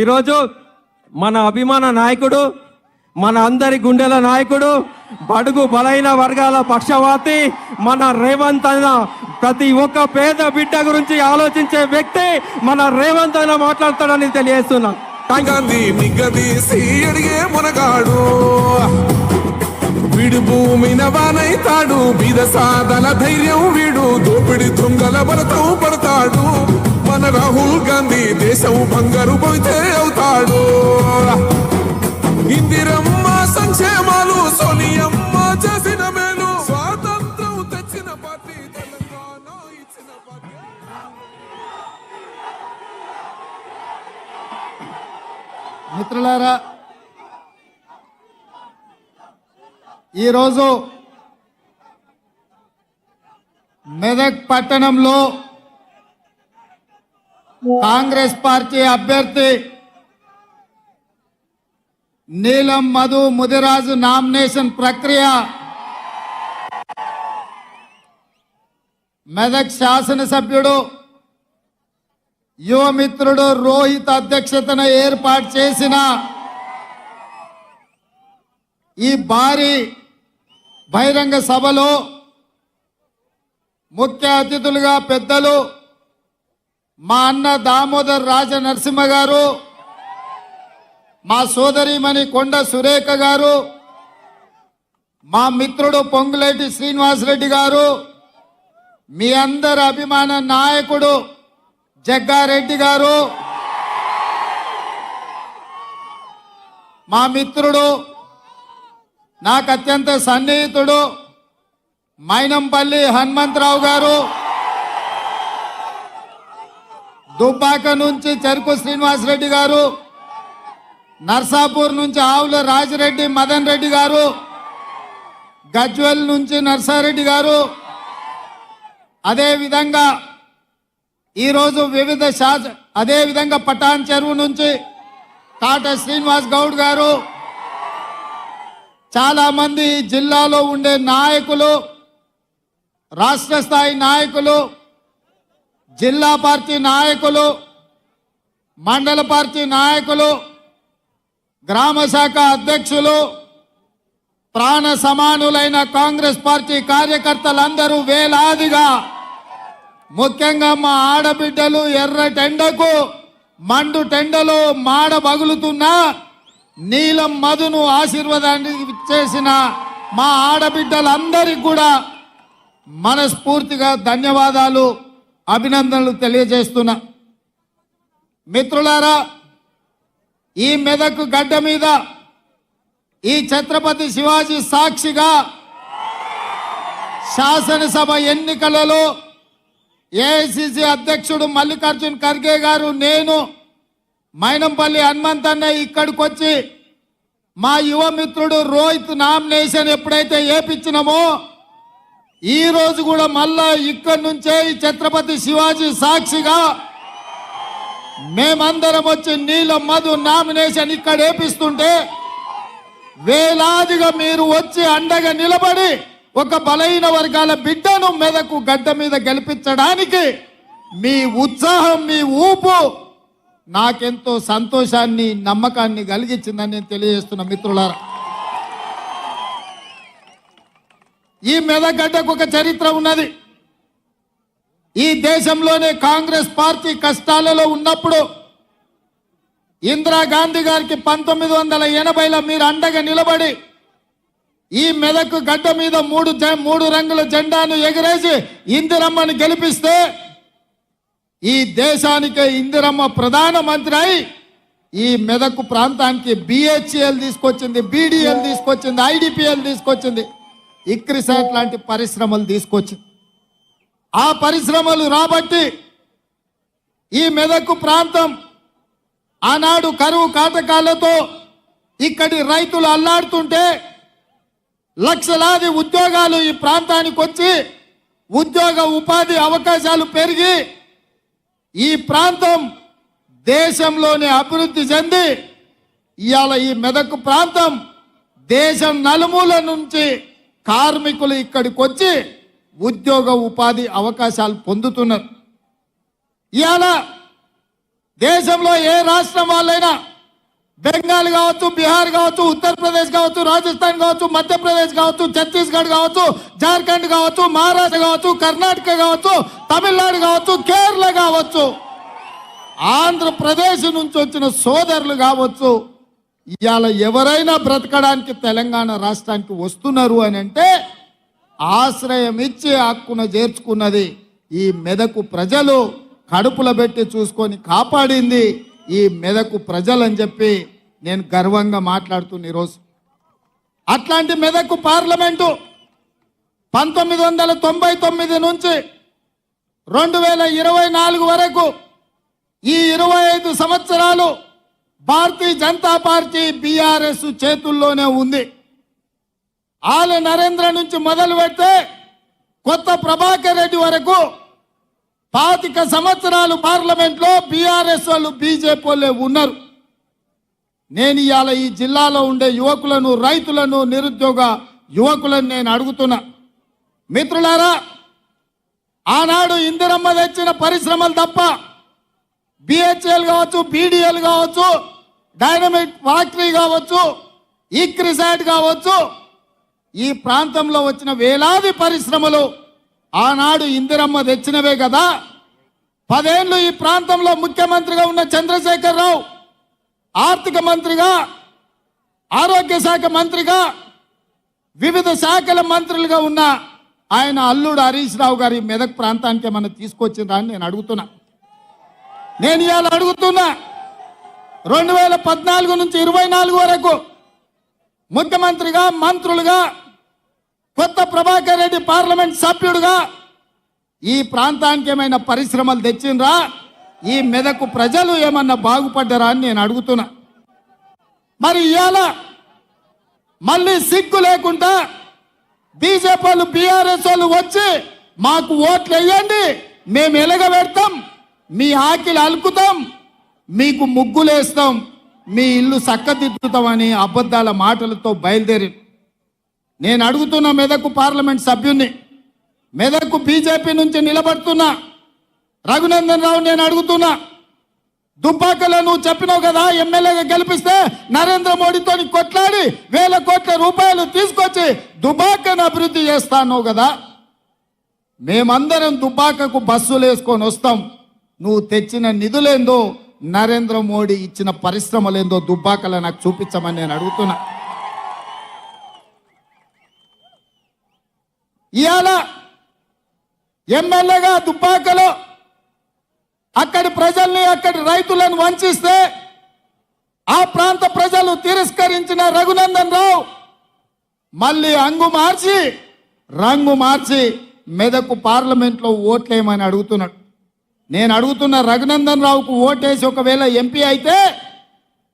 ఈరోజు మన అభిమాన నాయకుడు మన అందరి గుండెల నాయకుడు బడుగు బలైన వర్గాల పక్షవాతి మన రేవంత్ అన్న ప్రతి ఒక్క పేద బిడ్డ గురించి ఆలోచించే వ్యక్తి మన రేవంత్ అన్న మాట్లాడతాడని తెలియజేస్తున్నా. గాంధీ మునగాడు వీడు భూమిన వానైతాడు బీద సాదల ధైర్యం వీడు దోపిడి దొంగల భరతం పడతాడు. మన రాహుల్ గాంధీ దేశం బంగారు పోతే అవుతాడు. ఇందిరమ్మ సంక్షేమాలు సోనియమ్మ చేసిన మేలు స్వాతంత్రం తెచ్చిన పార్టీ తెలంగాణ ఇచ్చిన పార్టీ. మిత్రులారా ఈరోజు మెదక్ పట్టణంలో కాంగ్రెస్ పార్టీ అభ్యర్థి నీలం మధు ముదిరాజు నామినేషన్ ప్రక్రియ మెదక్ శాసనసభ్యుడు యువమిత్రుడు రోహిత్ అధ్యక్షతన ఏర్పాటు చేసిన ఈ భారీ బహిరంగ సభలో ముఖ్య అతిథులుగా పెద్దలు మా అన్న దామోదర్ రాజ నరసింహ గారు మా సోదరిమణి కొండ సురేఖ గారు మా మిత్రుడు పొంగులేటి శ్రీనివాసరెడ్డి గారు మీ అందరి అభిమాన నాయకుడు జగ్గారెడ్డి గారు మా మిత్రుడు నాకు అత్యంత సన్నిహితుడు మైనంపల్లి హనుమంతరావు గారు దుబ్బాక నుంచి చెరుకు శ్రీనివాసరెడ్డి గారు నర్సాపూర్ నుంచి ఆవుల రాజిరెడ్డి మదన్ రెడ్డి గారు గజ్వెల్ నుంచి నర్సారెడ్డి గారు. అదేవిధంగా ఈరోజు వివిధ శాస అదేవిధంగా పటాన్ చెరువు నుంచి కాట శ్రీనివాస్ గౌడ్ గారు. చాలామంది జిల్లాలో ఉండే నాయకులు రాష్ట్ర స్థాయి నాయకులు జిల్లా పార్టీ నాయకులు మండల పార్టీ నాయకులు గ్రామ శాఖ అధ్యక్షులు ప్రాణ సమానులైన కాంగ్రెస్ పార్టీ కార్యకర్తలందరూ వేలాదిగా ముఖ్యంగా మా ఆడబిడ్డలు ఎర్ర టెండకు మండు టెండలో మాడ బగులుతున్నా నీలం మధును ఆశీర్వాదాన్ని చేసిన మా ఆడబిడ్డలందరికీ కూడా మనస్ఫూర్తిగా ధన్యవాదాలు. అభినందనలు తెలియజేస్తున్నా మిత్రులారా ఈ మెదక్ గడ్డ మీద ఈ ఛత్రపతి శివాజీ సాక్షిగా శాసనసభ ఎన్నికలలో ఏఐసిసి అధ్యక్షుడు మల్లికార్జున్ ఖర్గే గారు నేను మైనంపల్లి హనుమంత్ అన్న ఇక్కడికి వచ్చి మా యువ మిత్రుడు రోహిత్ నామినేషన్ ఎప్పుడైతే ఏపించినామో ఈ రోజు కూడా మళ్ళా ఇక్కడి నుంచే ఈ ఛత్రపతి శివాజీ సాక్షిగా మేమందరం వచ్చి నీళ్ళ మధు నామినేషన్ ఇక్కడ ఏపిస్తుంటే వేలాదిగా మీరు వచ్చి అండగా నిలబడి ఒక బలహీన వర్గాల బిడ్డను మెదకు గడ్డ మీద గెలిపించడానికి మీ ఉత్సాహం మీ ఊపు నాకెంతో సంతోషాన్ని నమ్మకాన్ని కలిగించిందని నేను తెలియజేస్తున్న మిత్రులారా. ఈ మెదగడ్డకు ఒక చరిత్ర ఉన్నది. ఈ దేశంలోనే కాంగ్రెస్ పార్టీ కష్టాలలో ఉన్నప్పుడు ఇందిరాగాంధీ గారికి పంతొమ్మిది వందల ఎనభైలో మీరు అండగా నిలబడి ఈ మెదకు గడ్డ మీద మూడు జ- మూడు రంగుల జెండాను ఎగరేసి ఇందిరమ్మని గెలిపిస్తే ఈ దేశానికి ఇందిరమ్మ ప్రధానమంత్రి అయి ఈ మెదకు ప్రాంతానికి బిహెచ్ఎల్ తీసుకొచ్చింది బీడీఎల్ తీసుకొచ్చింది ఐడిపిఎల్ తీసుకొచ్చింది. ఇక్రిసాట్ లాంటి పరిశ్రమలు తీసుకొచ్చి ఆ పరిశ్రమలు రాబట్టి ఈ మెదకు ప్రాంతం ఆనాడు కరువు కాటకాలతో ఇక్కడి రైతులు అల్లాడుతుంటే లక్షలాది ఉద్యోగాలు ఈ ప్రాంతానికి వచ్చి ఉద్యోగ ఉపాధి అవకాశాలు పెరిగి ఈ ప్రాంతం దేశంలోనే అభివృద్ధి చెంది ఇవాళ ఈ మెదక్ ప్రాంతం దేశం నలుమూల నుంచి కార్మికులు ఇక్కడికి వచ్చి ఉద్యోగ ఉపాధి అవకాశాలు పొందుతున్నారు. ఇవాళ దేశంలో ఏ రాష్ట్రం వాళ్ళైనా బెంగాల్ కావచ్చు బీహార్ కావచ్చు ఉత్తరప్రదేశ్ కావచ్చు రాజస్థాన్ కావచ్చు మధ్యప్రదేశ్ కావచ్చు ఛత్తీస్గఢ్ కావచ్చు జార్ఖండ్ కావచ్చు మహారాష్ట్ర కావచ్చు కర్ణాటక కావచ్చు తమిళనాడు కావచ్చు కేరళ కావచ్చు ఆంధ్రప్రదేశ్ నుంచి వచ్చిన సోదరులు కావచ్చు. ఇవాళ ఎవరైనా బ్రతకడానికి తెలంగాణ రాష్ట్రానికి వస్తున్నారు అని అంటే ఆశ్రయం ఇచ్చి హక్కున చేర్చుకున్నది ఈ మెదకు ప్రజలు కడుపులో పెట్టి చూసుకొని కాపాడింది ఈ మెదకు ప్రజలని చెప్పి నేను గర్వంగా మాట్లాడుతున్న ఈరోజు. అట్లాంటి మెదకు పార్లమెంటు పంతొమ్మిది వందల తొంభై తొమ్మిది నుంచి రెండు వేల ఇరవై నాలుగు వరకు ఈ ఇరవై ఐదు సంవత్సరాలు భారతీయ జనతా పార్టీ బీఆర్ఎస్ చేతుల్లోనే ఉంది. ఆల నరేంద్ర నుంచి మొదలు పెడితే కొత్త ప్రభాకర్ రెడ్డి వరకు పాతిక సంవత్సరాలు పార్లమెంట్లో బీఆర్ఎస్ వాళ్ళు బీజేపీ వాళ్ళే ఉన్నారు. నేను ఇవాళ ఈ జిల్లాలో ఉండే యువకులను రైతులను నిరుద్యోగ యువకులను నేను అడుగుతున్నా. మిత్రులారా ఆనాడు ఇందిరమ్మ తెచ్చిన పరిశ్రమలు తప్ప బిహెచ్ఎల్ కావచ్చు బీడీఎల్ కావచ్చు డైనమిక్ ఫ్యాక్టరీ కావచ్చు ఈక్రిసాట్ కావచ్చు ఈ ప్రాంతంలో వచ్చిన వేలాది పరిశ్రమలు ఆనాడు ఇందిరమ్మ తెచ్చినవే కదా. పదేళ్ళు ఈ ప్రాంతంలో ముఖ్యమంత్రిగా ఉన్న చంద్రశేఖర్ రావు ఆర్థిక మంత్రిగా ఆరోగ్య శాఖ మంత్రిగా వివిధ శాఖల మంత్రులుగా ఉన్న ఆయన అల్లుడు హరీష్ రావు గారి మెదక్ ప్రాంతానికి ఏమన్నా తీసుకొచ్చిందా అని నేను అడుగుతున్నా. నేను ఇవాళ అడుగుతున్నా. రెండు వేల పద్నాలుగు నుంచి ఇరవై నాలుగు వరకు ముఖ్యమంత్రిగా మంత్రులుగా కొత్త ప్రభాకర్ రెడ్డి పార్లమెంట్ సభ్యుడుగా ఈ ప్రాంతానికి ఏమైనా పరిశ్రమలు తెచ్చిండ్రా? ఈ మెదకు ప్రజలు ఏమన్నా బాగుపడ్డారా అని నేను అడుగుతున్నా. మరి ఇవాళ మళ్ళీ సిగ్గు లేకుండా బీజేపీ వాళ్ళు బీఆర్ఎస్ వాళ్ళు వచ్చి మాకు ఓట్లు వేయండి మేము ఎలగబెడతాం మీ ఆకిలు అలుకుతాం మీకు ముగ్గులేస్తాం. మీ ఇల్లు చక్కదిద్దుతామని అబద్ధాల మాటలతో బయలుదేరి. నేను అడుగుతున్న మెదకు పార్లమెంట్ సభ్యుణ్ణి. మెదకు బీజేపీ నుంచి నిలబడుతున్నా. రఘునందన్ రావు నేను అడుగుతున్నా. దుబ్బాకలో నువ్వు చెప్పినావు కదా ఎమ్మెల్యేగా గెలిపిస్తే నరేంద్ర మోడీతో కొట్లాడి వేల కోట్ల రూపాయలు తీసుకొచ్చి దుబాకను అభివృద్ధి చేస్తాను కదా. మేమందరం దుబ్బాకకు బస్సులు వేసుకొని వస్తాం. నువ్వు తెచ్చిన నిధులేందో నరేంద్ర మోడీ ఇచ్చిన పరిశ్రమలేందో దుబ్బాకలో నాకు చూపించమని నేను అడుగుతున్నా. ఇవాళ ఎమ్మెల్యేగా దుబ్బాకలో అక్కడి ప్రజల్ని అక్కడి రైతులను వంచిస్తే ఆ ప్రాంత ప్రజలు తిరస్కరించిన రఘునందన్ రావు మళ్ళీ అంగు మార్చి రంగు మార్చి మెదకు పార్లమెంట్లో ఓట్లేయమని అడుగుతున్నాడు. నేను అడుగుతున్న రఘునందన్ రావుకు ఓటేసి ఒకవేళ ఎంపీ అయితే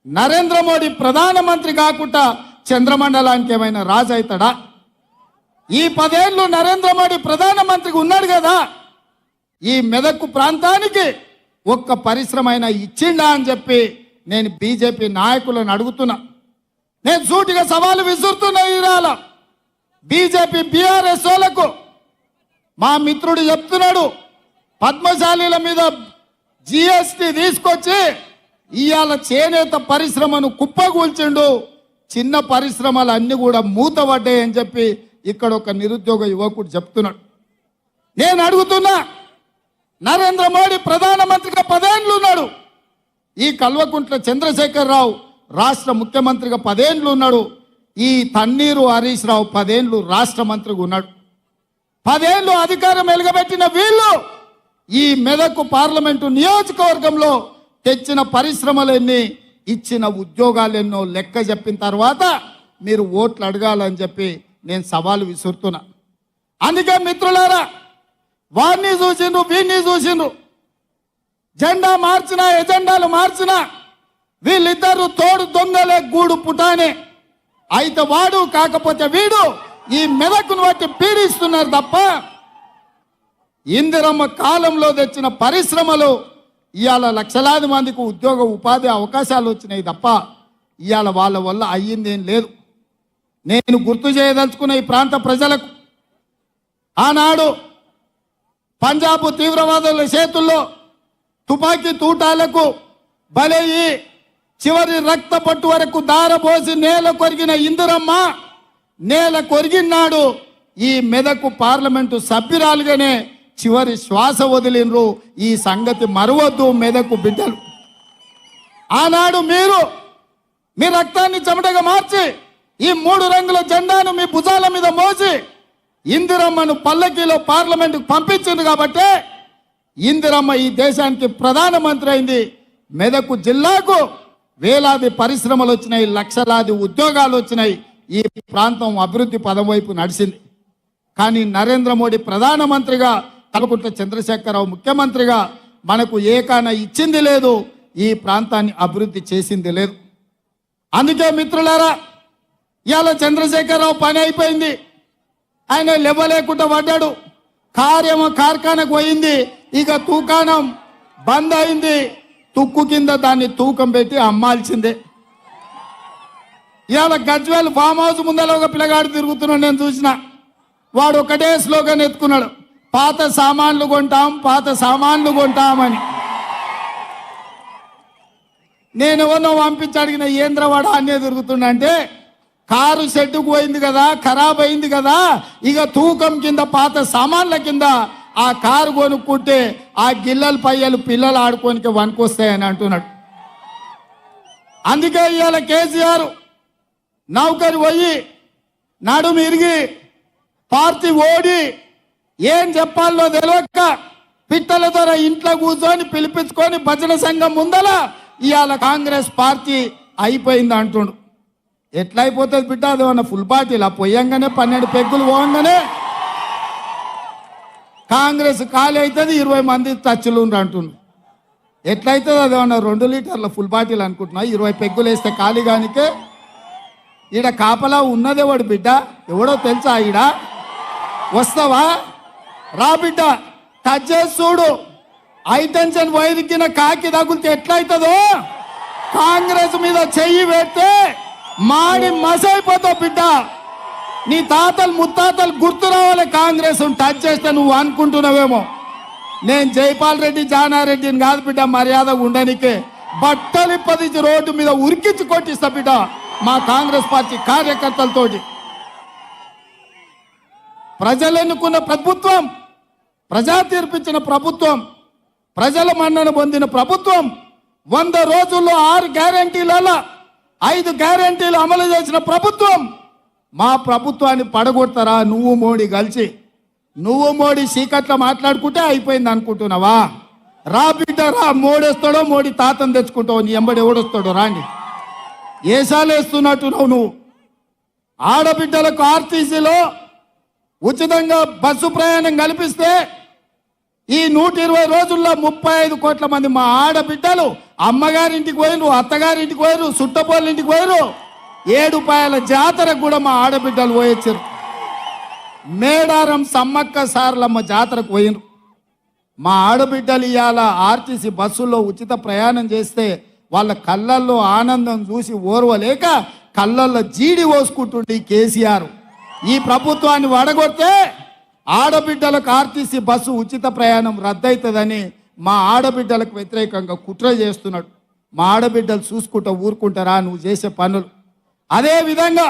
నరేంద్ర మోడీ ప్రధానమంత్రి కాకుండా చంద్రమండలానికి ఏమైనా రాజు అవుతాడా? ఈ పదేళ్ళు నరేంద్ర మోడీ ప్రధానమంత్రికి ఉన్నాడు కదా. ఈ మెదక్కు ప్రాంతానికి ఒక్క పరిశ్రమ అయినా ఇచ్చిండా అని చెప్పి నేను బీజేపీ నాయకులను అడుగుతున్నా. నేను సూటిగా సవాలు విసురుతున్నా ఈరాల బీజేపీ బీఆర్ఎస్ వాళ్ళకు మా మిత్రుడు చెప్తున్నాడు పద్మశాలీల మీద జిఎస్టి తీసుకొచ్చి ఇవాళ చేనేత పరిశ్రమను కుప్పకూల్చిండు చిన్న పరిశ్రమలు అన్ని కూడా మూతపడ్డాయని అని చెప్పి ఇక్కడ ఒక నిరుద్యోగ యువకుడు చెప్తున్నాడు. నేను అడుగుతున్నా నరేంద్ర మోడీ ప్రధానమంత్రిగా పదేండ్లు ఉన్నాడు ఈ కల్వకుంట్ల చంద్రశేఖరరావు రాష్ట్ర ముఖ్యమంత్రిగా పదేండ్లు ఉన్నాడు ఈ తన్నీరు హరీష్ రావు పదేండ్లు రాష్ట్ర మంత్రిగా ఉన్నాడు. పదేళ్ళు అధికారం వెలుగబెట్టిన వీళ్ళు ఈ మెదకు పార్లమెంటు నియోజకవర్గంలో తెచ్చిన పరిశ్రమలెన్ని ఇచ్చిన ఉద్యోగాలెన్నో లెక్క చెప్పిన తర్వాత మీరు ఓట్లు అడగాలని చెప్పి నేను సవాలు విసురుతున్నా. అందుకే మిత్రులారా వారిని చూసిండ్రు వీరిని చూసిండ్రు. జెండా మార్చినా ఎజెండాలు మార్చినా వీళ్ళిద్దరు తోడు దొంగలే గూడు పుటానే. అయితే వాడు కాకపోతే వీడు ఈ మెదకును బట్టి పీడిస్తున్నారు తప్ప ఇందిరమ్మ కాలంలో తెచ్చిన పరిశ్రమలు ఇవాళ లక్షలాది మందికి ఉద్యోగ ఉపాధి అవకాశాలు వచ్చినాయి తప్ప ఇవాళ వాళ్ళ వల్ల అయ్యిందేం లేదు. నేను గుర్తు చేయదలుచుకున్న ఈ ప్రాంత ప్రజలకు ఆనాడు పంజాబ్ తీవ్రవాదుల చేతుల్లో తుపాకీ తూటాలకు బలయ్యి చివరి రక్త పట్టు వరకు దారపోసి నేల కొరిగిన ఇందిరమ్మ నేల కొరిగినాడు ఈ మెదకు పార్లమెంటు సభ్యురాలుగానే చివరి శ్వాస వదిలినరు ఈ సంగతి మరవద్దు మెదకు బిడ్డలు. ఆనాడు మీరు మీ రక్తాన్ని చెమటగా మార్చి ఈ మూడు రంగుల జెండాను మీ భుజాల మీద మోసి ఇందిరమ్మను పల్లకీలో పార్లమెంటుకు పంపించింది కాబట్టి ఇందిరమ్మ ఈ దేశానికి ప్రధానమంత్రి అయింది. మెదకు జిల్లాకు వేలాది పరిశ్రమలు వచ్చినాయి లక్షలాది ఉద్యోగాలు వచ్చినాయి. ఈ ప్రాంతం అభివృద్ధి పదం వైపు నడిచింది. కానీ నరేంద్ర మోడీ ప్రధానమంత్రిగా కల్వకుంట్ల చంద్రశేఖరరావు ముఖ్యమంత్రిగా మనకు ఏకాన ఇచ్చింది లేదు ఈ ప్రాంతాన్ని అభివృద్ధి చేసింది లేదు. అందుకే మిత్రులారా ఇవాళ చంద్రశేఖరరావు పని అయిపోయింది. ఆయన లెవ్వలేకుండా పడ్డాడు. కార్యము కార్ఖానకు పోయింది. ఇక తూకాణం బంద్ అయింది. తుక్కు కింద దాన్ని తూకం పెట్టి అమ్మాల్సిందే. ఇవాళ గజ్వేల్ ఫామ్ హౌస్ ముందర ఒక పిల్లగాడు తిరుగుతున్నాడు నేను చూసిన. వాడు ఒకటే స్లోగన్ ఎత్తుకున్నాడు. పాత సామాన్లు కొంటాం పాత సామాన్లు కొంటామని. నేను ఎవరినో పంపించి అడిగిన ఏంద్రవాడ అనే దొరుకుతుందంటే అంటే కారు షెడ్డుకు పోయింది కదా ఖరాబ్ అయింది కదా ఇక తూకం కింద పాత సామాన్ల కింద ఆ కారు కొనుక్కుంటే ఆ గిల్లల పయ్యలు పిల్లలు ఆడుకోనికి వనుకొస్తాయని అంటున్నాడు. అందుకే ఇవాళ కేసీఆర్ నౌకరు పోయి నడుమిరిగి పార్టీ ఓడి ఏం చెప్పాలో తెలియక పిట్టల ద్వారా ఇంట్లో కూర్చొని పిలిపించుకొని భజన సంఘం ముందల ఇవాళ కాంగ్రెస్ పార్టీ అయిపోయింది అంటుండు. ఎట్లా అయిపోతుంది బిడ్డ? అది మన ఫుల్ పార్టీలా పొయ్యంగానే పన్నెండు పెగ్గులు పోగానే కాంగ్రెస్ ఖాళీ అవుతుంది ఇరవై మంది టచ్లు ఉండి అంటుండు. ఎట్లయితుంది? అది ఏమన్నా రెండు లీటర్ల ఫుల్ బాటిల్ అనుకుంటున్నా? ఇరవై పెగ్గులు వేస్తే ఖాళీ కానికే ఈడ కాపలా ఉన్నదేవాడు బిడ్డ? ఎవడో తెలుసా ఈడ? వస్తావా? రా బిడ్డ టచ్ చేసి చూడు హైటెన్షన్ వైదిక్కిన కాకి తగులితే ఎట్లయితుందో? కాంగ్రెస్ మీద చెయ్యి పెడితే మాడి మసైపోతావు బిడ్డ. నీ తాతలు ముత్తాతలు గుర్తు రావాలి కాంగ్రెస్ టచ్ చేస్తే నువ్వు అనుకుంటున్నావేమో. నేను జైపాల్ రెడ్డి జానారెడ్డిని కాదు బిడ్డ మర్యాద ఉండనికే. బట్టలు పదించి రోడ్డు మీద ఉరికించి కొట్టిస్తా బిడ్డ మా కాంగ్రెస్ పార్టీ కార్యకర్తలతోటి. ప్రజలు ఎన్నుకున్న ప్రభుత్వం ప్రజా తీర్పిచ్చిన ప్రభుత్వం ప్రజల మన్నన పొందిన ప్రభుత్వం వంద రోజుల్లో ఆరు గ్యారంటీలలో ఐదు గ్యారంటీలు అమలు చేసిన ప్రభుత్వం. మా ప్రభుత్వాన్ని పడగొడతారా నువ్వు మోడీ కలిసి? నువ్వు మోడీ సీకట్ల మాట్లాడుకుంటే అయిపోయింది అనుకుంటున్నావా? రా బిడ్డ రా. మోడేస్తాడో మోడీ తాతను తెచ్చుకుంటావు నీ ఎంబడి ఎవడొస్తాడో రాండి. ఏసాలు వేస్తున్నట్టున్నావు నువ్వు? ఆడబిడ్డలకు ఆర్టీసీలో ఉచితంగా బస్సు ప్రయాణం కల్పిస్తే ఈ నూట ఇరవై రోజుల్లో ముప్పై ఐదు కోట్ల మంది మా ఆడబిడ్డలు అమ్మగారింటికి పోయిరు అత్తగారింటికి పోయిరు సుట్టపోళ్ళింటికి పోయిరు ఏడుపాయల జాతరకు కూడా మా ఆడబిడ్డలు పోయొచ్చారు మేడారం సమ్మక్క సార్లమ్మ జాతరకు పోయినరు మా ఆడబిడ్డలు ఇవాళ ఆర్టీసీ బస్సుల్లో ఉచిత ప్రయాణం చేస్తే వాళ్ళ కళ్ళల్లో ఆనందం చూసి ఓర్వలేక కళ్ళల్లో జీడి పోసుకుంటుండే కేసీఆర్. ఈ ప్రభుత్వాన్ని వడగొడితే ఆడబిడ్డలకు ఆర్టీసీ బస్సు ఉచిత ప్రయాణం రద్దవుతుందని మా ఆడబిడ్డలకు వ్యతిరేకంగా కుట్ర చేస్తున్నాడు. మా ఆడబిడ్డలు చూసుకుంటా ఊరుకుంటారా? నువ్వు చేసే పనులు. అదే విధంగా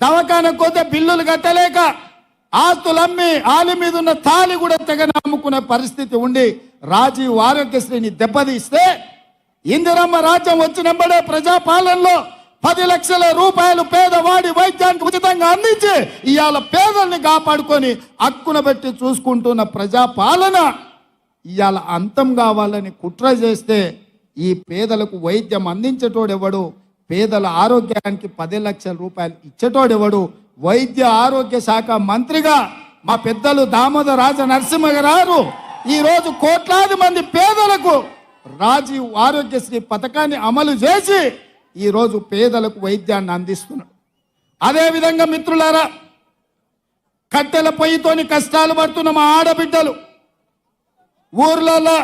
దవాఖానకు బిల్లులు కట్టలేక ఆస్తులమ్మి ఆలి మీద ఉన్న తాలి కూడా తెగ నమ్ముకునే పరిస్థితి ఉండి రాజీవ్ ఆరోగ్యశ్రీని దెబ్బతీస్తే ఇందిరమ్మ రాజ్యం వచ్చినప్పుడే ప్రజాపాలనలో పది లక్షల రూపాయలు పేదవాడి వైద్యానికి ఉచితంగా అందించి ఇవాళ పేదల్ని కాపాడుకొని హక్కున పెట్టి చూసుకుంటున్న ప్రజాపాలన ఇవాళ అంతం కావాలని కుట్ర చేస్తే ఈ పేదలకు వైద్యం అందించేటోడెవడు? పేదల ఆరోగ్యానికి పది లక్షల రూపాయలు ఇచ్చేటోడెవడు? వైద్య ఆరోగ్య శాఖ మంత్రిగా మా పెద్దలు దామోదర రాజ నరసింహ గారు ఈరోజు కోట్లాది మంది పేదలకు రాజీవ్ ఆరోగ్యశ్రీ పథకాన్ని అమలు చేసి ఈరోజు పేదలకు వైద్యాన్ని అందిస్తున్నాడు. అదేవిధంగా మిత్రులారా కట్టెల పొయ్యితోని కష్టాలు పడుతున్న మా ఆడబిడ్డలు ఊర్లలో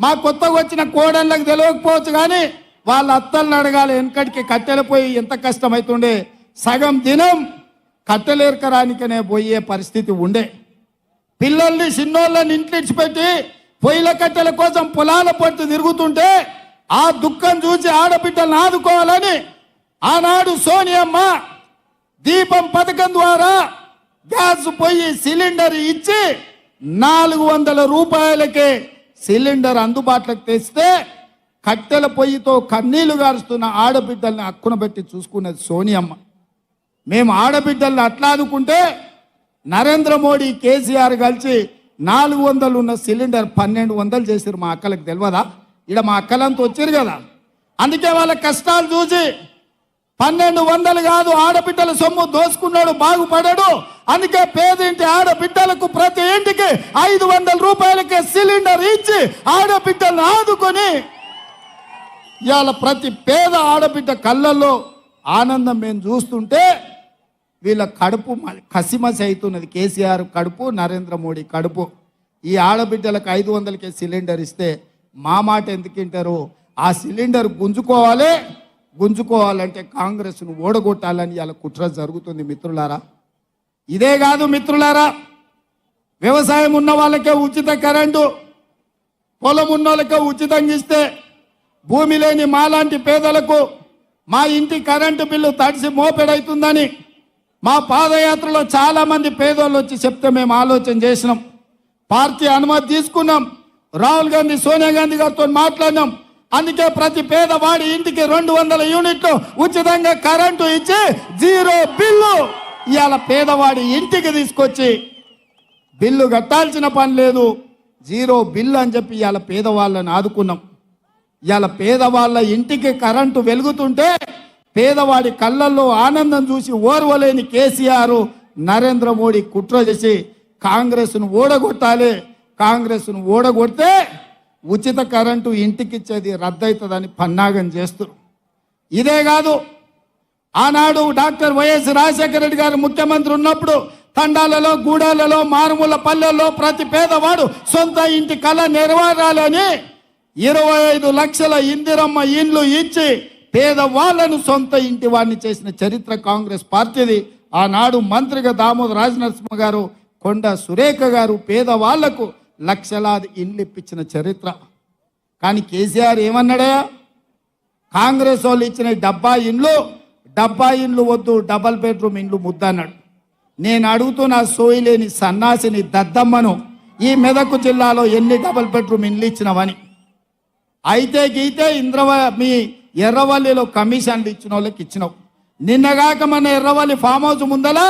మా కొత్తగా వచ్చిన కోడళ్ళకి తెలియకపోవచ్చు కానీ వాళ్ళ అత్తల్ని అడగాలి వెనకటికి కట్టెల పోయి ఎంత కష్టమవుతుండే సగం దినం కట్టెలేరకరానికనే పోయే పరిస్థితి ఉండే. పిల్లల్ని చిన్నోళ్ళని ఇంట్లిడిచిపెట్టి పొయ్యిల కట్టెల కోసం పొలాల పట్టు తిరుగుతుంటే ఆ దుఃఖం చూసి ఆడబిడ్డలను ఆదుకోవాలని ఆనాడు సోనియమ్మ దీపం పథకం ద్వారా గ్యాస్ పొయ్యి సిలిండర్ ఇచ్చి నాలుగు వందల రూపాయలకే సిలిండర్ అందుబాటులోకి తెస్తే కట్టెల పొయ్యితో కన్నీళ్ళు గారుస్తున్న ఆడబిడ్డల్ని అక్కున పెట్టి చూసుకున్నది సోనియమ్మ. మేము ఆడబిడ్డల్ని అట్లా ఆదుకుంటే నరేంద్ర మోడీ కేసీఆర్ కలిసి నాలుగు వందలు ఉన్న సిలిండర్ పన్నెండు వందలు చేసారు మా అక్కలకు తెలియదా? ఇక్కడ మా అక్కలంతా వచ్చారు కదా. అందుకే వాళ్ళ కష్టాలు చూసి పన్నెండు వందలు కాదు ఆడబిడ్డల సొమ్ము దోసుకున్నాడు బాగుపడాడు. అందుకే పేదింటి ఆడబిడ్డలకు ప్రతి ఇంటికి ఐదు వందల రూపాయలకే సిలిండర్ ఇచ్చి ఆడబిడ్డలను ఆదుకొని ఇవాళ ప్రతి పేద ఆడబిడ్డ కళ్ళల్లో ఆనందం మేము చూస్తుంటే వీళ్ళ కడుపు కసిమసి అవుతున్నది కేసీఆర్ కడుపు నరేంద్ర మోడీ కడుపు. ఈ ఆడబిడ్డలకు ఐదు వందలకే సిలిండర్ ఇస్తే మా మాట ఎందుకు వింటారు? ఆ సిలిండర్ గుంజుకోవాలి గుంజుకోవాలంటే కాంగ్రెస్ను ఓడగొట్టాలని ఇలా కుట్ర జరుగుతుంది మిత్రులారా. ఇదే కాదు మిత్రులారా వ్యవసాయం ఉన్న వాళ్ళకే ఉచిత కరెంటు పొలం ఉన్న వాళ్ళకే ఉచితంగా ఇస్తే భూమి లేని మాలాంటి పేదలకు మా ఇంటి కరెంటు బిల్లు తడిసి మోపెడవుతుందని మా పాదయాత్రలో చాలామంది పేదోళ్ళు వచ్చి చెప్తే మేము ఆలోచన చేసినాం. పార్టీ అనుమతి తీసుకున్నాం. రాహుల్ గాంధీ సోనియా గాంధీ గారితో మాట్లాడినాం. అందుకే ప్రతి పేదవాడి ఇంటికి రెండు వందల యూనిట్లు ఉచితంగా కరెంటు ఇచ్చి జీరో బిల్లు ఇవాళ పేదవాడి ఇంటికి తీసుకొచ్చి బిల్లు కట్టాల్సిన పని లేదు. జీరో బిల్లు అని చెప్పి ఇవాళ పేదవాళ్ళని ఆదుకున్నాం. ఇవాళ పేదవాళ్ళ ఇంటికి కరెంటు వెలుగుతుంటే పేదవాడి కళ్ళల్లో ఆనందం చూసి ఓర్వలేని కేసీఆర్ నరేంద్ర మోడీ కుట్ర చేసి కాంగ్రెస్ను ఓడగొట్టాలి. కాంగ్రెస్ను ఓడగొడితే ఉచిత కరెంటు ఇంటికిచ్చేది రద్దవుతుందని పన్నాగం చేస్తారు ఇదే కాదు ఆనాడు డాక్టర్ వైఎస్ రాజశేఖర రెడ్డి గారు ముఖ్యమంత్రి ఉన్నప్పుడు తండాలలో గూడాలలో మారుమూల పల్లెల్లో ప్రతి పేదవాడు సొంత ఇంటి కళ నెరవేరాలని ఇరవై ఐదు లక్షల ఇందిరమ్మ ఇండ్లు ఇచ్చి పేదవాళ్ళను సొంత ఇంటి వాడిని చేసిన చరిత్ర కాంగ్రెస్ పార్టీది. ఆనాడు మంత్రిగా దామోదర రాజనరసింహ గారు కొండ సురేఖ గారు పేదవాళ్ళకు లక్షలాది ఇండ్లు ఇప్పించిన చరిత్ర. కానీ కేసీఆర్ ఏమన్నాడా? కాంగ్రెస్ వాళ్ళు ఇచ్చిన డబ్బా ఇండ్లు డబ్బా ఇండ్లు వద్దు డబల్ బెడ్రూమ్ ఇండ్లు ముద్దన్నాడు నేను అడుగుతున్న నా లేని సన్నాసిని దద్దమ్మను ఈ మెదక్ జిల్లాలో ఎన్ని డబల్ బెడ్రూమ్ ఇండ్లు ఇచ్చినవని. అయితే గీతే ఇంద్రవ మీ ఎర్రవల్లిలో కమిషన్లు ఇచ్చిన వాళ్ళకి ఇచ్చినావు. నిన్నగాక మన ఎర్రవల్లి ఫామ్ హౌస్ ముందల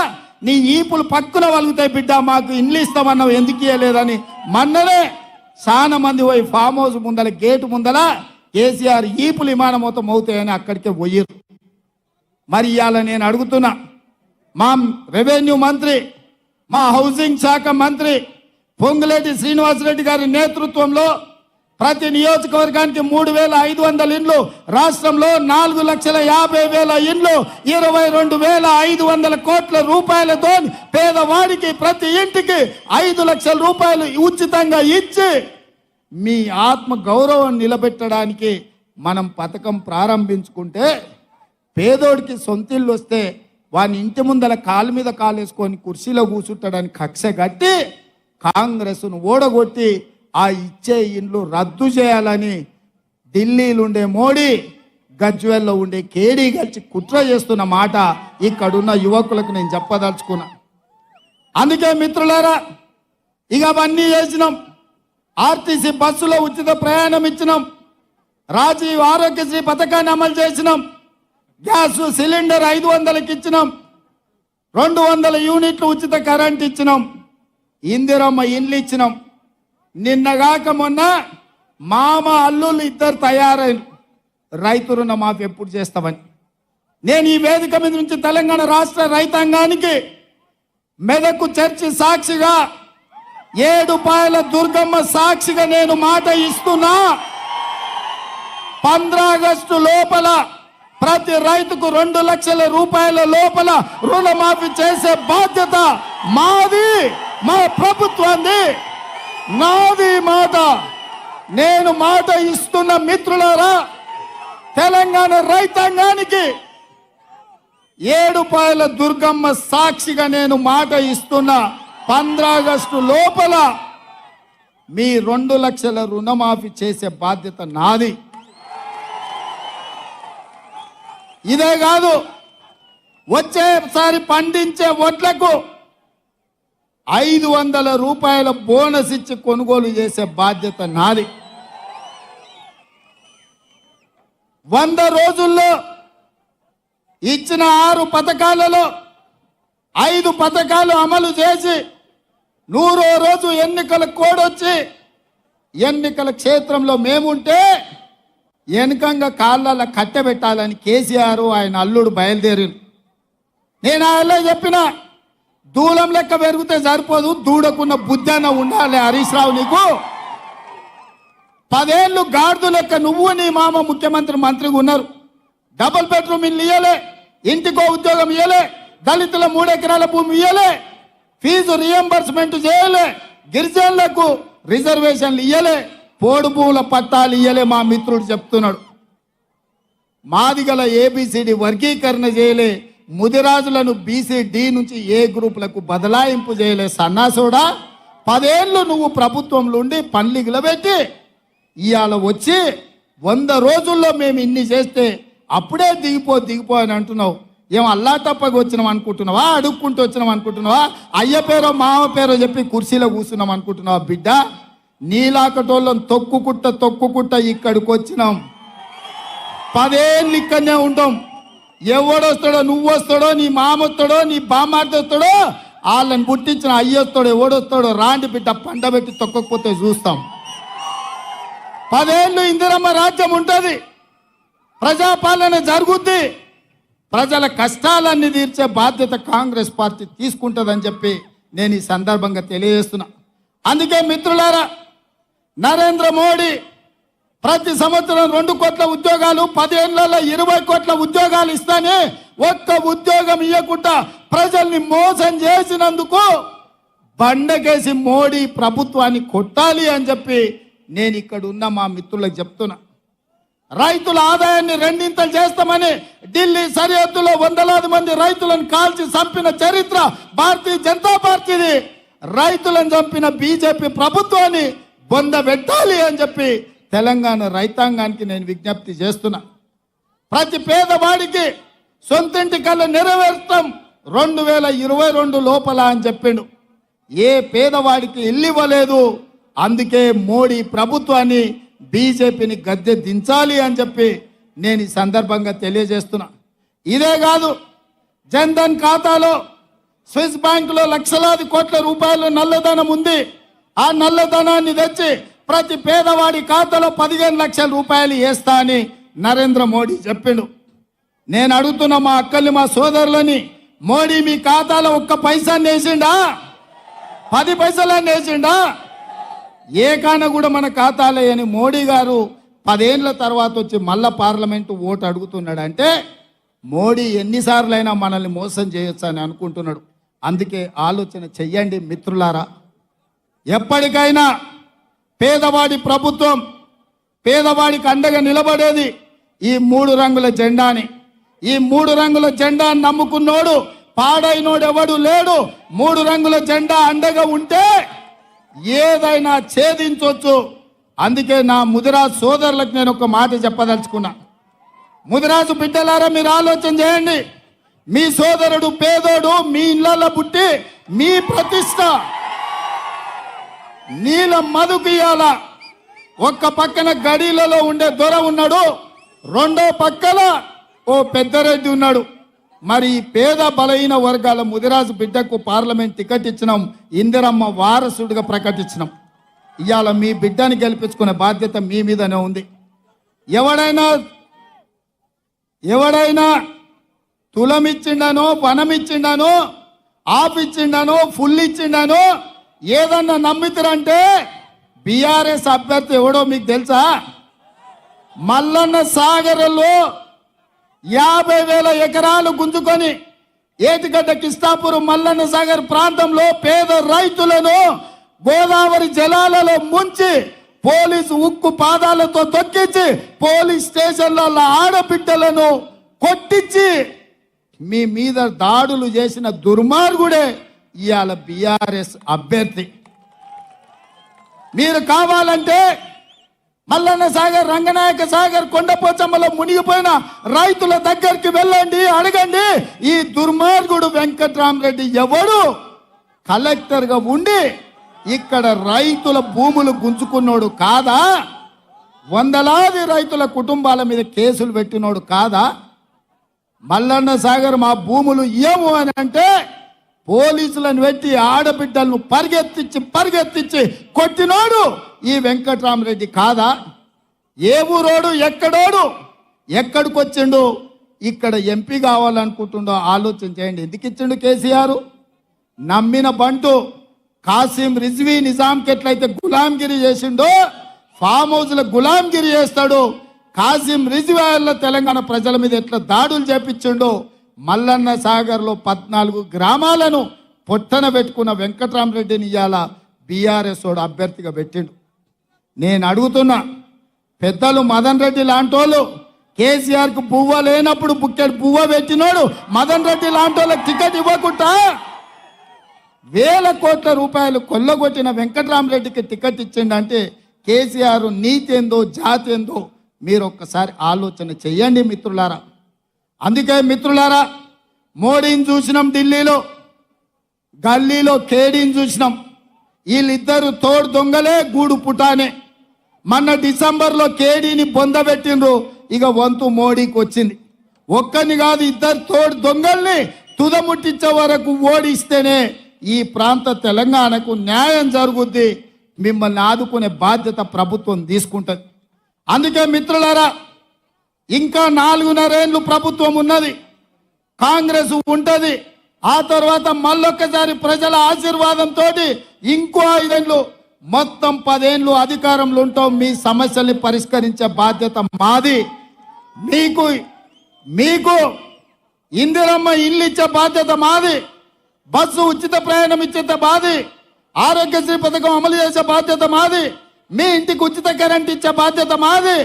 నీ ఈపులు పక్కున వలుగుతాయి బిడ్డ మాకు ఇండ్లు ఇస్తామన్నావు ఎందుకు ఇవ్వలేదని మొన్ననే చాలా మంది పోయి ఫామ్ హౌస్ ముందల గేటు ముందల కేసీఆర్ ఈపులు విమానం మొత్తం అవుతాయని అక్కడికే పోయారు మరి ఇవాళ నేను అడుగుతున్నా మా రెవెన్యూ మంత్రి మా హౌసింగ్ శాఖ మంత్రి పొంగులేటి శ్రీనివాసరెడ్డి గారి నేతృత్వంలో ప్రతి నియోజకవర్గానికి మూడు వేల ఐదు వందల ఇండ్లు రాష్ట్రంలో నాలుగు లక్షల యాభై వేల ఇండ్లు ఇరవై రెండు వేల ఐదు వందల కోట్ల రూపాయలతో పేదవాడికి ప్రతి ఇంటికి ఐదు లక్షల రూపాయలు ఉచితంగా ఇచ్చి మీ ఆత్మ గౌరవం నిలబెట్టడానికి మనం పథకం ప్రారంభించుకుంటే పేదోడికి సొంతిల్లు వస్తే వాని ఇంటి ముందల కాలు మీద కాలు వేసుకొని కుర్చీలో కూర్చుంటాడని కక్ష కట్టి కాంగ్రెస్ను ఓడగొట్టి ఆ ఇచ్చే ఇండ్లు రద్దు చేయాలని ఢిల్లీలో ఉండే మోడీ గజ్వెల్లో ఉండే కేడీ గచ్చి కుట్ర చేస్తున్న మాట ఇక్కడున్న యువకులకు నేను చెప్పదలుచుకున్నా. అందుకే మిత్రులారా ఇక అవన్నీ చేసినాం. ఆర్టీసీ బస్సులో ఉచిత ప్రయాణం ఇచ్చినాం. రాజీవ్ ఆరోగ్యశ్రీ పథకాన్ని అమలు చేసినాం. గ్యాస్ సిలిండర్ ఐదు వందలకి ఇచ్చినాం. రెండు వందల యూనిట్లు ఉచిత కరెంట్ ఇచ్చినాం. ఇందిరమ్మ ఇండ్లు ఇచ్చినాం. నిన్నగాక మొన్న మామ అల్లుళ్ళు ఇద్దరు తయారైన రైతు రుణ మాఫీ ఎప్పుడు చేస్తామని. నేను ఈ వేదిక మీద నుంచి తెలంగాణ రాష్ట్ర రైతాంగానికి మెదకు చర్చి సాక్షిగా ఏడుపాయల దుర్గమ్మ సాక్షిగా నేను మాట ఇస్తున్నా. ఆగస్టు లోపల ప్రతి రైతుకు రెండు లక్షల రూపాయల లోపల రుణమాఫీ చేసే బాధ్యత మాది మా ప్రభుత్వాన్ని నాది మాట. నేను మాట ఇస్తున్న మిత్రులారా తెలంగాణ రైతాంగానికి ఏడుపాయల దుర్గమ్మ సాక్షిగా నేను మాట ఇస్తున్న ఆగస్టు లోపల మీ రెండు లక్షల రుణమాఫీ చేసే బాధ్యత నాది. ఇదే కాదు వచ్చేసారి పండించే వడ్లకు ఐదు వందల రూపాయల బోనస్ ఇచ్చి కొనుగోలు చేసే బాధ్యత నాది. వంద రోజుల్లో ఇచ్చిన ఆరు పథకాలలో ఐదు పథకాలు అమలు చేసి నూరో రోజు ఎన్నికల కోడొచ్చి ఎన్నికల క్షేత్రంలో మేముంటే వెనకంగా కాళ్ళ కట్టబెట్టాలని కేసీఆర్ ఆయన అల్లుడు బయలుదేరి నేను ఆయన చెప్పిన దూలం లెక్క పెరిగితే సరిపోదు. దూడకున్న బుద్ధి అన్న ఉండాలి హరీష్ రావు నీకు. పదేళ్ళు గాడిద లెక్క నువ్వు నీ మామ ముఖ్యమంత్రి మంత్రిగా ఉన్నారు. డబుల్ బెడ్రూమ్ ఇల్లు ఇయ్యలే. ఇంటికో ఉద్యోగం ఇయ్యలే. దళితుల మూడెకరాల భూమి ఇయ్యలే. ఫీజు రియంబర్స్మెంట్ చేయలే. గిరిజనులకు రిజర్వేషన్లు ఇయ్యలే. పోడు భూముల పట్టాలు ఇయ్యలే మా మిత్రుడు చెప్తున్నాడు. మాది గల ఏబిసిడి వర్గీకరణ చేయలే. ముదిరాజులను బీసీ డి నుంచి ఏ గ్రూపులకు బదలాయింపు చేయలే సన్నాసుడా? పదేళ్ళు నువ్వు ప్రభుత్వంలో ఉండి పన్లిగిల పెట్టి ఇవాళ వచ్చి వంద రోజుల్లో మేము ఇన్ని చేస్తే అప్పుడే దిగిపో దిగిపో అని అంటున్నావు. ఏం అల్లా తప్పగా వచ్చినాం అనుకుంటున్నావా? అడుక్కుంటూ వచ్చినాం అనుకుంటున్నావా? అయ్య పేరో మామ పేరో చెప్పి కుర్చీలో కూర్చున్నాం అనుకుంటున్నావా బిడ్డ? నీలాకటోళ్ళం తొక్కుకుట్ట తొక్కుకుట్ట ఇక్కడికి వచ్చినాం పదేళ్ళు ఇక్కడనే ఉంటాం ఎవడొస్తాడో నువ్వు వస్తాడో నీ మామ వస్తాడో నీ బామ్మార్ది వస్తాడో వాళ్ళని పుట్టించిన అయ్యొస్తాడో ఎవడొస్తాడో రాండి బిడ్డ పండబెట్టి తొక్కకపోతే చూస్తాం. పదేళ్ళు ఇందిరమ్మ రాజ్యం ఉంటుంది. ప్రజాపాలన జరుగుద్ది. ప్రజల కష్టాలన్నీ తీర్చే బాధ్యత కాంగ్రెస్ పార్టీ తీసుకుంటుందని చెప్పి నేను ఈ సందర్భంగా తెలియజేస్తున్నా. అందుకే మిత్రులారా నరేంద్ర మోడీ ప్రతి సంవత్సరం రెండు కోట్ల ఉద్యోగాలు పదేళ్ళలో ఇరవై కోట్ల ఉద్యోగాలు ఇస్తానే ఒక్క ఉద్యోగం ఇవ్వకుండా ప్రజల్ని మోసం చేసినందుకు బండకేసి మోడీ ప్రభుత్వాన్ని కొట్టాలి అని చెప్పి నేను ఇక్కడ ఉన్న మా మిత్రులకు చెప్తున్నా. రైతుల ఆదాయాన్ని రెండింతలు చేస్తామని ఢిల్లీ సరిహద్దులో వందలాది మంది రైతులను కాల్చి చంపిన చరిత్ర భారతీయ జనతా పార్టీది. రైతులను చంపిన బీజేపీ ప్రభుత్వాన్ని బొంద పెట్టాలి అని చెప్పి తెలంగాణ రైతాంగానికి నేను విజ్ఞప్తి చేస్తున్నా. ప్రతి పేదవాడికి సొంతింటి కళ్ళ నెరవేర్చడం రెండు వేల ఇరవై రెండు లోపల అని చెప్పిండు. ఏ పేదవాడికి ఇల్లు ఇవ్వలేదు అందుకే మోడీ ప్రభుత్వాన్ని బీజేపీని గద్దె దించాలి అని చెప్పి నేను ఈ సందర్భంగా తెలియజేస్తున్నా. ఇదే కాదు జన్ధన్ ఖాతాలో స్విస్ బ్యాంకులో లక్షలాది కోట్ల రూపాయలు నల్లధనం ఉంది. ఆ నల్లధనాన్ని తెచ్చి ప్రతి పేదవాడి ఖాతాలో పదిహేను లక్షల రూపాయలు వేస్తా అని నరేంద్ర మోడీ చెప్పిండు. నేను అడుగుతున్న మా అక్కల్ని మా సోదరులని మోడీ మీ ఖాతాలో ఒక్క పైసా వేసిండా? పది పైసలన్నీ వేసిండా? ఏ కాన కూడా మన ఖాతాలే అని మోడీ గారు పదేండ్ల తర్వాత వచ్చి మళ్ళా పార్లమెంటు ఓటు అడుగుతున్నాడు అంటే మోడీ ఎన్నిసార్లైనా మనల్ని మోసం చేయొచ్చు అని అనుకుంటున్నాడు. అందుకే ఆలోచన చెయ్యండి మిత్రులారా. ఎప్పటికైనా పేదవాడి ప్రభుత్వం పేదవాడికి అండగా నిలబడేది ఈ మూడు రంగుల జెండాని. ఈ మూడు రంగుల జెండాని నమ్ముకున్నోడు పాడైనోడు ఎవడు లేడు. మూడు రంగుల జెండా అండగా ఉంటే ఏదైనా ఛేదించవచ్చు అందుకే నా ముదిరాజు సోదరులకు నేను ఒక మాట చెప్పదలుచుకున్నా. ముదిరాజు బిడ్డలారా మీరు ఆలోచన చేయండి. మీ సోదరుడు పేదోడు మీ ఇళ్ళల్లో పుట్టి మీ ప్రతిష్ట నీల మధుకు ఇయ్యాల ఒక్క పక్కన గడీలలో ఉండే దొర ఉన్నాడు. రెండో పక్కన ఓ పెద్దరెడ్డి ఉన్నాడు. మరి పేద బలహీన వర్గాల ముదిరాజు బిడ్డకు పార్లమెంట్ టికెట్ ఇచ్చినాం. ఇందిరమ్మ వారసుడిగా ప్రకటించినాం. ఇవాళ మీ బిడ్డని గెలిపించుకునే బాధ్యత మీ మీదనే ఉంది. ఎవడైనా ఎవడైనా తులమిచ్చిండనో వనమిచ్చిండనో ఆఫ్ ఇచ్చిండానో ఫుల్ ఇచ్చిండానో ఏదన్నా నమ్మితురంటే బీఆర్ఎస్ అభ్యర్థి ఎవడో మీకు తెలుసా? మల్లన్న సాగర్లో యాభై వేల ఎకరాలు గుంజుకొని ఏటిగడ్డ కిస్తాపూర్ మల్లన్న సాగర్ ప్రాంతంలో పేద రైతులను గోదావరి జలాలలో ముంచి పోలీసు ఉక్కు పాదాలతో తొక్కించి పోలీస్ స్టేషన్ల ఆడబిడ్డలను కొట్టించి మీ మీద దాడులు చేసిన దుర్మార్గుడే ఇవాళ బీఆర్ఎస్ అభ్యర్థి. మీరు కావాలంటే మల్లన్న సాగర్ రంగనాయక సాగర్ కొండపోచమ్మలో మునిగిపోయిన రైతుల దగ్గరికి వెళ్ళండి అడగండి. ఈ దుర్మార్గుడు వెంకట్రామరెడ్డి ఎవడు? కలెక్టర్గా ఉండి ఇక్కడ రైతుల భూములు గుంజుకున్నాడు కాదా? వందలాది రైతుల కుటుంబాల మీద కేసులు పెట్టినోడు కాదా? మల్లన్న సాగర్ మా భూములు ఏమో అని అంటే పోలీసులను పెట్టి ఆడబిడ్డలను పరిగెత్తించి పరిగెత్తించి కొట్టినోడు ఈ వెంకటరామరెడ్డి కాదా? ఏ ఊరోడు ఎక్కడోడు? ఎక్కడికి వచ్చిండు ఇక్కడ ఎంపీ కావాలనుకుంటుండో ఆలోచన చేయండి. ఎందుకు ఇచ్చిండు కేసీఆర్? నమ్మిన బంటు కాసిం రిజ్వీ నిజాంకి ఎట్లయితే గులాంగిరి చేసిండో ఫామ్ హౌస్ల గులాంగిరి చేస్తాడు. కాసిం రిజ్వీ తెలంగాణ ప్రజల మీద ఎట్లా దాడులు చేపించిండో మల్లన్న సాగర్లో పద్నాలుగు గ్రామాలను పొట్టన పెట్టుకున్న వెంకటరామరెడ్డిని ఇవాళ బీఆర్ఎస్ వాడు అభ్యర్థిగా పెట్టిండు. నేను అడుగుతున్నా పెద్దలు మదన్ రెడ్డి లాంటోళ్ళు కేసీఆర్కు పువ్వ లేనప్పుడు బుక్కెడు పువ్వ పెట్టినోడు మదన్ రెడ్డి లాంటి వాళ్ళకి టికెట్ ఇవ్వకుండా వేల కోట్ల రూపాయలు కొల్లగొట్టిన వెంకటరామరెడ్డికి టికెట్ ఇచ్చిండంటే కేసీఆర్ నీతి ఏందో జాతి ఏందో మీరు ఒక్కసారి ఆలోచన చెయ్యండి మిత్రులారా. అందుకే మిత్రులారా మోడీని చూసినాం ఢిల్లీలో గల్లీలో కేడీని చూసినాం. వీళ్ళిద్దరు తోడు దొంగలే గూడు పుటానే. మొన్న డిసెంబర్లో కేడీని పొందబెట్టిండ్రు ఇక వంతు మోడీకి వచ్చింది. ఒక్కని కాదు ఇద్దరు తోడు దొంగల్ని తుదముట్టించే వరకు ఓడిస్తేనే ఈ ప్రాంత తెలంగాణకు న్యాయం జరుగుద్ది మిమ్మల్ని ఆదుకునే బాధ్యత ప్రభుత్వం తీసుకుంటుంది. అందుకే మిత్రులారా ఇంకా నాలుగున్నరేళ్ళు ప్రభుత్వం ఉన్నది కాంగ్రెస్ ఉంటది ఆ తర్వాత మళ్ళొక్కసారి ప్రజల ఆశీర్వాదంతో ఇంకో ఐదేళ్ళు మొత్తం పదేళ్ళు అధికారంలో ఉంటాం మీ సమస్యల్ని పరిష్కరించే బాధ్యత మాది. మీకు మీకు ఇందిరమ్మ ఇల్లు ఇచ్చే బాధ్యత మాది బస్సు ఉచిత ప్రయాణం ఇచ్చే బాధి ఆరోగ్యశ్రీ పథకం అమలు చేసే బాధ్యత మాది మీ ఇంటికి ఉచిత కరెంట్ ఇచ్చే బాధ్యత మాది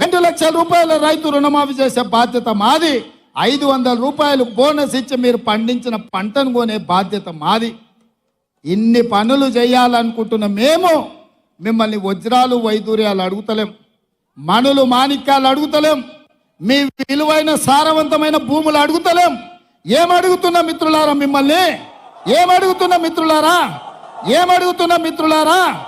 రెండు లక్షల రూపాయల రైతు రుణమాఫీ చేసే బాధ్యత మాది. ఐదు వందల రూపాయలు బోనస్ ఇచ్చి మీరు పండించిన పంటను కొనే బాధ్యత మాది. ఇన్ని పనులు చేయాలనుకుంటున్న మేము మిమ్మల్ని వజ్రాలు వైదూర్యాలు అడుగుతలేం. మణులు మాణిక్యాలు అడుగుతలేం. మీ విలువైన సారవంతమైన భూములు అడుగుతలేం. ఏమడుగుతున్నా మిత్రులారా మిమ్మల్ని? ఏమడుగుతున్న మిత్రులారా? ఏమడుగుతున్నా మిత్రులారా?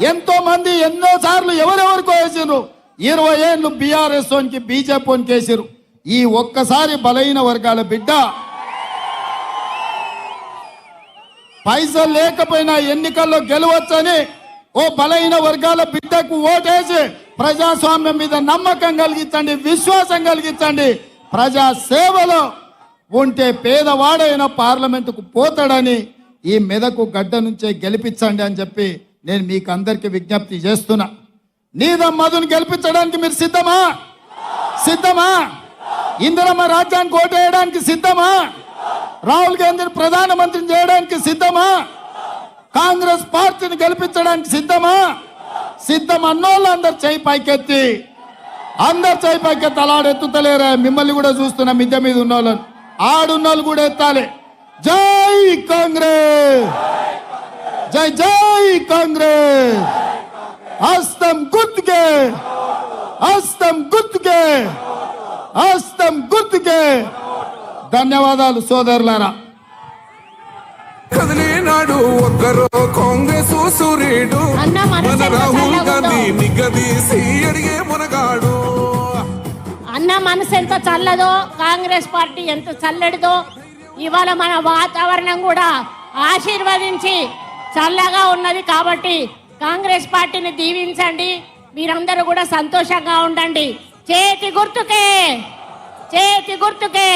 ఎంతో మంది ఎన్నో సార్లు ఎవరెవరికో వేసారు ఇరవై ఏళ్ళు బీఆర్ఎస్కి బీజేపీ వేసారు ఈ ఒక్కసారి బలహీన వర్గాల బిడ్డ. పైసలు లేకపోయినా ఎన్నికల్లో గెలవచ్చని ఓ బలహీన వర్గాల బిడ్డకు ఓటేసి ప్రజాస్వామ్యం మీద నమ్మకం కలిగించండి విశ్వాసం కలిగించండి. ప్రజా సేవలో ఉంటే పేదవాడైన పార్లమెంటుకు పోతాడని ఈ మెదకు గడ్డ నుంచే గెలిపించండి అని చెప్పి నేను మీకు అందరికీ విజ్ఞప్తి చేస్తున్నా. నీదం మధుని గెలిపించడానికి మీరు సిద్ధమా? సిద్ధమా? ఇందిరమ్మ రాజ్యానికి ఓటేయడానికి సిద్ధమా? రాహుల్ గాంధీని ప్రధానమంత్రిని చేయడానికి సిద్ధమా? కాంగ్రెస్ పార్టీని గెలిపించడానికి సిద్ధమా? సిద్ధం అన్నోళ్ళు అందరు చేయి పైకెత్తి అందరు చేయి పైకెత్తి అలాడెత్తుతలేరా మిమ్మల్ని కూడా చూస్తున్నా మిద్దె మీద ఉన్న వాళ్ళని ఆడున్నోళ్ళు కూడా ఎత్తాలి. జై కాంగ్రెస్! జై జై కాంగ్రెస్! హస్తం గుర్తుకే హస్తం గుర్తుకే హస్తం గుర్తుకే ధన్యవాదాలు సోదరులారా కదిలినాడు ఒక్కరో కాంగ్రెస్ సూర్యుడు అన్న మనసు మన రాహుల్ గాంధీ ఉందో. నిగ్గదీసి అడిగే మునగాడు. అన్న మనసు ఎంత చల్లదో కాంగ్రెస్ పార్టీ ఎంత చల్లడిదో ఇవాళ మన వాతావరణం కూడా ఆశీర్వదించి చల్లగా ఉన్నది కాబట్టి కాంగ్రెస్ పార్టీని దీవించండి. మీరందరూ కూడా సంతోషంగా ఉండండి. చేతి గుర్తుకే. చేతి గుర్తుకే.